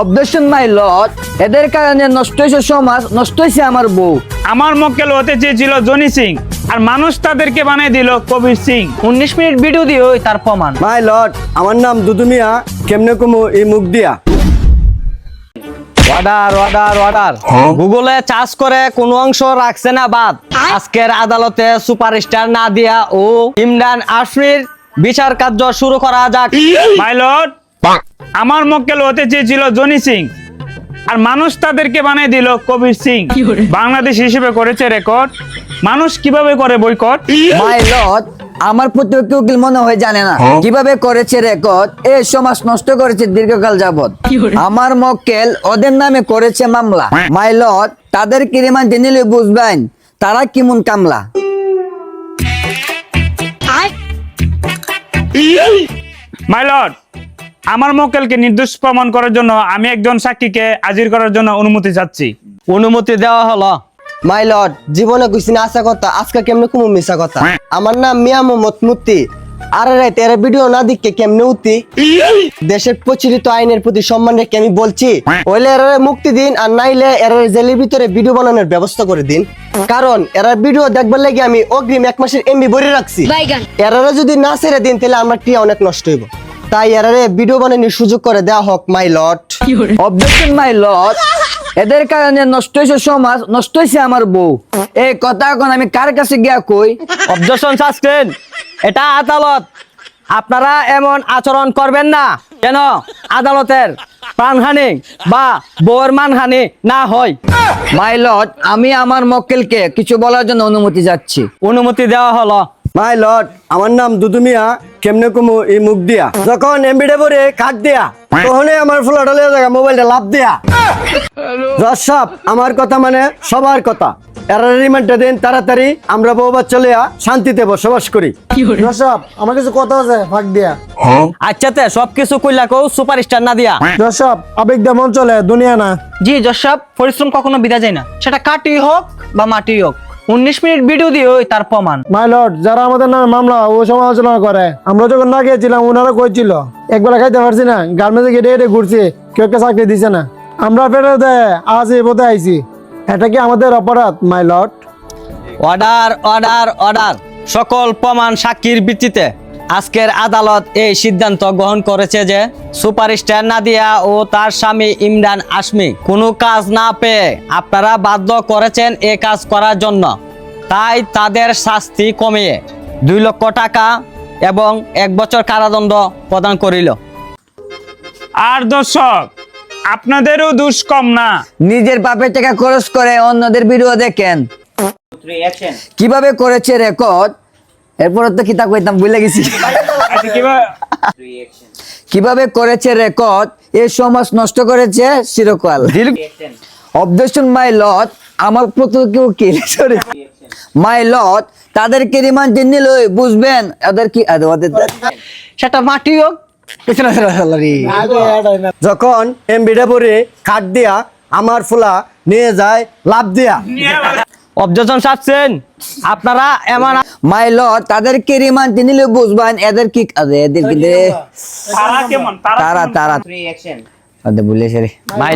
Objection my lord. এদের কারণে নষ্ট হয়েছে সমাজ নষ্ট হয়েছে আমার বউ। আমার মক্কেল হতে চেয়েছিল জনি সিং আর মানুষ তাদেরকে বানিয়ে দিল কবির সিং। উনিশ মিনিট ভিডিও দিয়ে ওই তার প্রমাণ। মাই লর্ড আমার নাম দুদুমিয়া কেমনে কমু এই মুখ দিয়া? অর্ডার অর্ডার অর্ডার গুগলে চার্জ করে কোনো অংশ রাখছে না বাদ। আজকের আদালতে সুপারস্টার না দিয়া ও ইমরান আশমির বিচার কার্য শুরু করা যাক। মাই লর্ড আমার মক্কেল হতে চেয়েছিল জনি সিং। আর মানুষ তাদেরকে বানিয়ে দিল কবির সিং। বাংলাদেশ হিসেবে করেছে রেকর্ড মানুষ কীভাবে করে বয়কট মাই লট আমার প্রতিপক্ষ উকিল মনে হয় জানে না? কীভাবে করেছে রেকর্ড এ সমাজ নষ্ট করেছে দীর্ঘকাল যাবত আমার মক্কেল ওদের নামে করেছে মামলা। মাই লট তাদের কিরিমান জেনেলে বুঝবেন তারা কেমন কামলা। মাই লর্ড আমার মক্কেলকে নির্দোষ প্রমাণ করার জন্য আমি একজন সাক্ষীকে হাজির করার জন্য অনুমতি চাচ্ছি। অনুমতি দেওয়া হলো। মাই লর্ড জীবনে কইছিনা আশা কথা আজকে কেমনে কুমু মিশা কথা? আমার নাম মিয়া মোহাম্মদ মুত্তি আরে রে তেরা ভিডিও না দিকে কেমনে উত্তি দেশের প্রচলিত আইনের প্রতি সম্মান রেখে আমি বলছি ওইলে এরারে মুক্তি দিন আর নাইলে এরারে জেলের ভিতরে ভিডিও বানানোর ব্যবস্থা করে দিন। কারণ এরা ভিডিও দেখবার লাগে আমি অগ্রিম এক মাসের এমবি ভরে রাখছি। এরারে যদি না ছেড়ে দিন তাহলে আমার টিয়া অনেক নষ্ট হইব। তাই এরারে ভিডিও বানানোর সুযোগ করে দেয়া হোক my lord objection my lord এদের কারণে নষ্ট হয়েছে সমাজ নষ্ট হয়েছে আমার বউ। এই কথা এখন আমি কার কাছে গিয়া কই? অবজেকশন সাসপেন্ড এটা আদালত। আপনারা এমন আচরণ করবেন না কেন? আদালতের প্রাণহানি বা বউয়ের মানহানি না হয়। মাই লট আমি আমার মক্কেলকে কিছু বলার জন্য অনুমতি যাচ্ছি। অনুমতি দেওয়া হলো। মাই লট আমার নাম দুদুমিয়া। কেমনে কমু এই মুখ দিয়া? যখন এমবিডে পরে কাট দিয়া তখনই আমার ফ্লোটা জায়গা মোবাইলটা লাভ দিয়া। জজ আমার কথা মানে সবার কথা। এরা রিমান্ডটা দিন তাড়াতাড়ি আমরা বউ বাচ্চা লিয়া শান্তিতে বসবাস করি। আমার কিছু কথা আছে ফাঁক দিয়া। আচ্ছাতে সবকিছু কইলা কও সুপারস্টার না দিয়া। জসব আবেগ দিয়ে মন চলে দুনিয়া না। জি জসাব পরিশ্রম কখনো বিদা যায় না। সেটা কাটি হোক বা মাটি হোক। উনিশ মিনিট ভিডিও দিয়ে ওই তার প্রমাণ। মাই লর্ড যারা আমাদের নামে মামলা ও সমালোচনা করে আমরা যখন না গিয়েছিলাম ওনারা কইছিল একবার খাইতে পারছি না গার্মেন্টে গেটে গেটে ঘুরছি কেউ কে চাকরি দিছে না। আমরা ফেরত দেয় আজ এই পথে আইছি। এটা কি আমাদের অপরাধ my lord? Order order order. সকল প্রমাণ সাক্ষীর ভিত্তিতে। আজকের আদালত এই সিদ্ধান্ত গ্রহণ করেছে যে সুপারস্টার নাদিয়া ও তার স্বামী ইমরান আসমি কোনো কাজ না পেয়ে আপনারা বাধ্য করেছেন এ কাজ করার জন্য। তাই তাদের শাস্তি কমিয়ে দুই লক্ষ টাকা এবং এক বছর কারাদণ্ড প্রদান করিল। আর দর্শক আপনাদেরও দুষ কম না। নিজের বাপের টাকা খরচ করে অন্যদের ভিডিও দেখেন। কীভাবে করেছে রেকর্ড এরপর তো কিতাব কইতাম ভুলে গেছি। আচ্ছা, কীভাবে কীভাবে করেছে রেকর্ড এই সমাজ নষ্ট করেছে চিরকাল অবজেকশন মাই লট আমার প্রতিপক্ষ উকিল সরি মাই লট তাদেরকে রিমান্ড নিল বুঝবেন ওদের কি সেটা মাটি হোক। যখন এমবিডে পরে কাট দিয়া আমার ফুলা নিয়ে যায় লাভ দিয়া। অবজেকশন সাবছেন আপনারা এমন মাই লট তাদেরকে রিমান্ড নিলে বুঝবেন? এদের কি আরে, এদের কি রে? তারা কেমন? তারা তারা তারা। আদে বলেছে রে। মাই